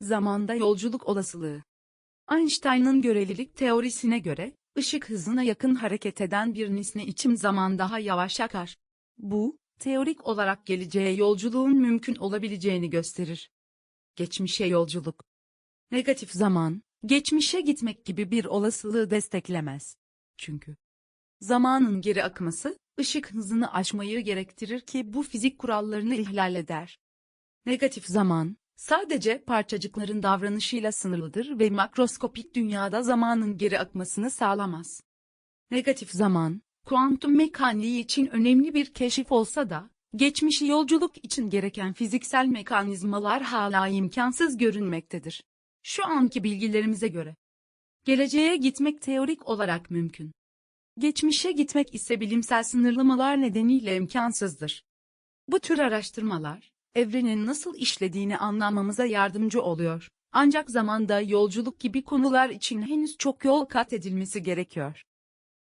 Zamanda yolculuk olasılığı. Einstein'ın görelilik teorisine göre, ışık hızına yakın hareket eden bir nesne için zaman daha yavaş akar. Bu, teorik olarak geleceğe yolculuğun mümkün olabileceğini gösterir. Geçmişe yolculuk. Negatif zaman, geçmişe gitmek gibi bir olasılığı desteklemez. Çünkü zamanın geri akması, ışık hızını aşmayı gerektirir ki bu fizik kurallarını ihlal eder. Negatif zaman, sadece parçacıkların davranışıyla sınırlıdır ve makroskopik dünyada zamanın geri akmasını sağlamaz. Negatif zaman, kuantum mekaniği için önemli bir keşif olsa da, geçmişi yolculuk için gereken fiziksel mekanizmalar hala imkansız görünmektedir. Şu anki bilgilerimize göre. Geleceğe gitmek teorik olarak mümkün. Geçmişe gitmek ise bilimsel sınırlamalar nedeniyle imkansızdır. Bu tür araştırmalar, evrenin nasıl işlediğini anlamamıza yardımcı oluyor. Ancak zamanda yolculuk gibi konular için henüz çok yol kat edilmesi gerekiyor.